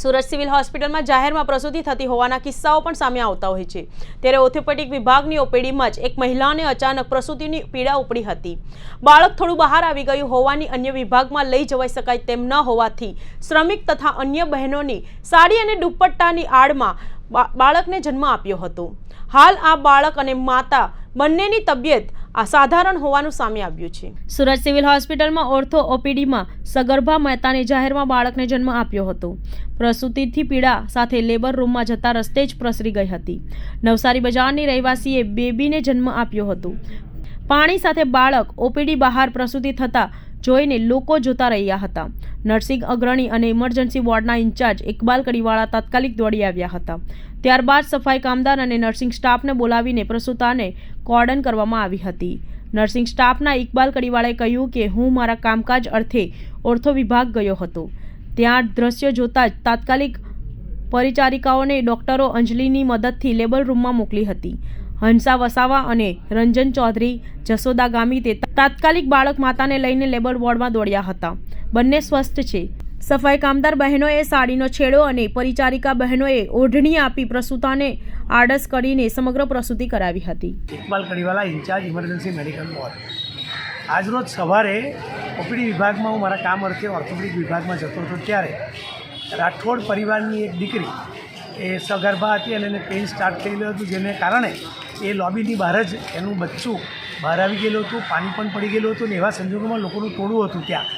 Surat civil હોસ્પિટલમાં જાહેરમાં પ્રસૂતિ થતી હોવાના કિસ્સાઓ પણ સામે આવતા હોય છે. ત્યારે ઓર્થોપેડિક વિભાગની ઓપીડીમાં જ એક મહિલાને અચાનક પ્રસૂતિની પીડા ઉપડી હતી. બાળક થોડું બહાર આવી ગયું હોવાની અન્ય વિભાગમાં લઈ જવાઈ શકાય તેમ ન હોવાથી શ્રમિક તથા અન્ય બહેનોની સાડી અને દુપટ્ટાની આડમાં બાળકને જન્મ આપ્યો હતો. હાલ આ બાળક અને માતા બંનેની તબિયત અસાધારણ હોવાનું સામે આવ્યું છે. સુરત સિવિલ હોસ્પિટલમાં ઓર્થો ઓપીડીમાં સગર્ભા મહેતાને જાહેરમાં બાળકને જન્મ આપ્યો હતો. પ્રસૂતિથી પીડા સાથે લેબર રૂમમાં જતા રસ્તે જ પ્રસરી ગઈ હતી. નવસારી બજારની રહેવાસીએ બેબીને જન્મ આપ્યો હતો. પાણી સાથે બાળક ઓપીડી બહાર પ્રસૂતિ થતા જોઈને લોકો જોતા રહ્યા હતા. નર્સિંગ અગ્રણી અને ઇમરજન્સી વોર્ડના ઇન્ચાર્જ ઇકબાલ કડીવાળા તાત્કાલિક દોડી આવ્યા હતા. ત્યારબાદ સફાઈ કામદાર અને નર્સિંગ સ્ટાફને બોલાવીને પ્રસૂતાને કોર્ડન કરવામાં આવી હતી. નર્સિંગ સ્ટાફના ઇકબાલ કડીવાળાએ કહ્યું કે, હું મારા કામકાજ અર્થે ઓર્થો વિભાગ ગયો હતો. ત્યાં દ્રશ્ય જોતા જ તાત્કાલિક પરિચારિકાઓને ડોક્ટરો અંજલિની મદદથી લેબર રૂમમાં મોકલી હતી. હંસા વસાવા અને રંજન ચૌધરી જસોદા ગામીતે તાત્કાલિક બાળક માતાને લઈને લેબર વોર્ડમાં દોડ્યા હતા. બંને સ્વસ્થ છે. સફાઈ કામદાર બહેનોએ સાડીનો છેડો અને પરિચારિકા બહેનોએ ઓઢણી આપી પ્રસૂતાને આડસ કરીને સમગ્ર પ્રસૂતિ કરાવી હતી. Iqbal Kadiwala, incharge emergency medical ward. આજરોજ સવારે ઓપીડી વિભાગમાં હું મારા કામ અર્થે ઓર્થોપેડિક વિભાગમાં જતો હતો ત્યારે રાઠોડ પરિવારની એક દીકરી એ સગર્ભા હતી અને એને પેઇન સ્ટાર્ટ થયેલું હતું, જેને કારણે એ લોબીની બહાર જ એનું બચ્ચું બહાર આવી ગયેલું હતું, પાણી પણ પડી ગયેલું હતું ને એવા સંજોગોમાં લોકોનું ટોળું હતું ત્યાં.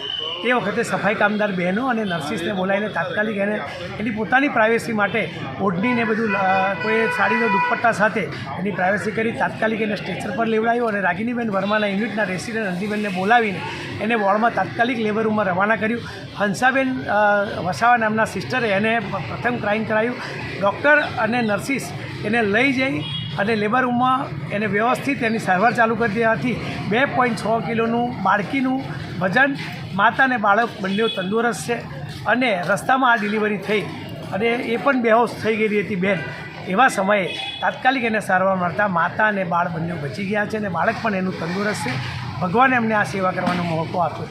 તે વખતે સફાઈ કામદાર બહેનો અને નર્સિસને બોલાવીને તાત્કાલિક એને એની પોતાની પ્રાઇવેસી માટે ઓઢણીને બધું કોઈ સાડીનો દુપટ્ટા સાથે એની પ્રાઇવેસી કરી તાત્કાલિક એને સ્ટ્રેચર પર લેવડાવ્યો અને રાગિનીબેન વર્માના યુનિટના રેસિડેન્ટ અંતિબેનને બોલાવીને એને વોર્ડમાં તાત્કાલિક લેબર રૂમમાં રવાના કર્યું. હંસાબેન વસાવા નામના સિસ્ટરે એને પ્રથમ ક્રાઇમ કરાયું. ડૉક્ટર અને નર્સિસ એને લઈ જઈ અને લેબર રૂમમાં એને વ્યવસ્થિત એની સારવાર ચાલુ કરી દેવાથી બે પોઈન્ટ છ કિલોનું બાળકીનું વજન માતા અને બાળક બંને તંદુરસ્ત છે અને રસ્તામાં આ ડિલિવરી થઈ અને એ પણ બેહોશ થઈ ગયેલી હતી બેન. એવા સમયે તાત્કાલિક એને સારવાર મળતા માતા અને બાળ બંને બચી ગયા છે અને બાળક પણ એનું તંદુરસ્ત છે. ભગવાને એમને આ સેવા કરવાનો મોકો આપ્યો.